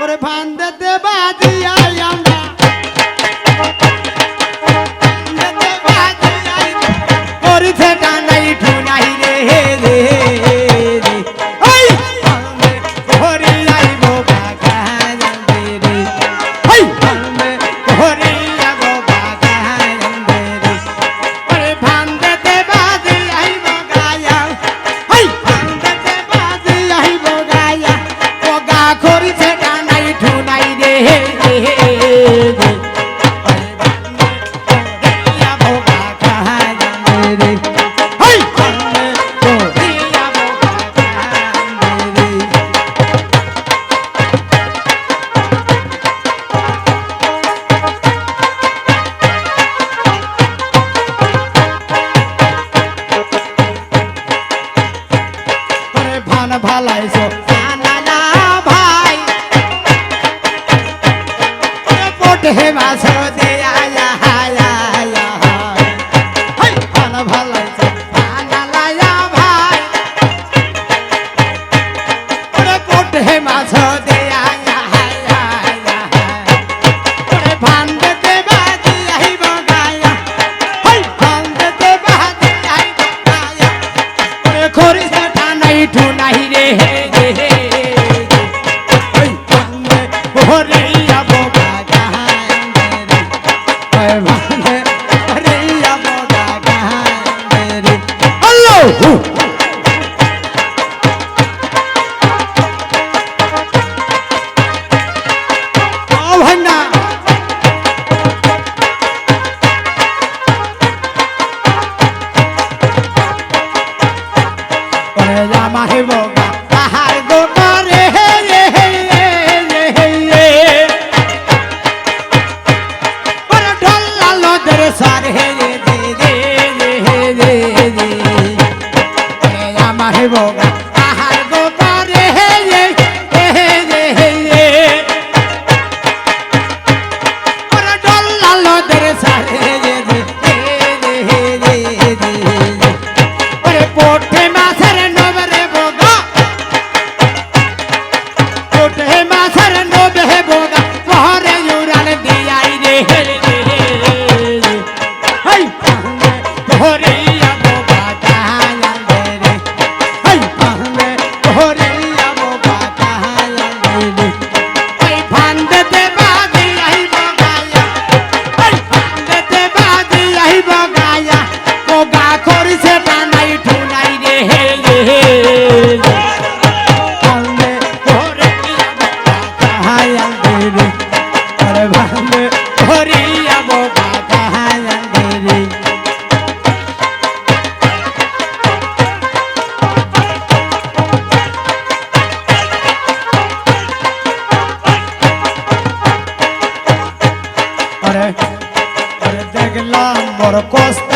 ওরে ভান্ডতে বাজিয়া বন্ধু নাহি রে হে রে ওরে যাব Woo! Or a cost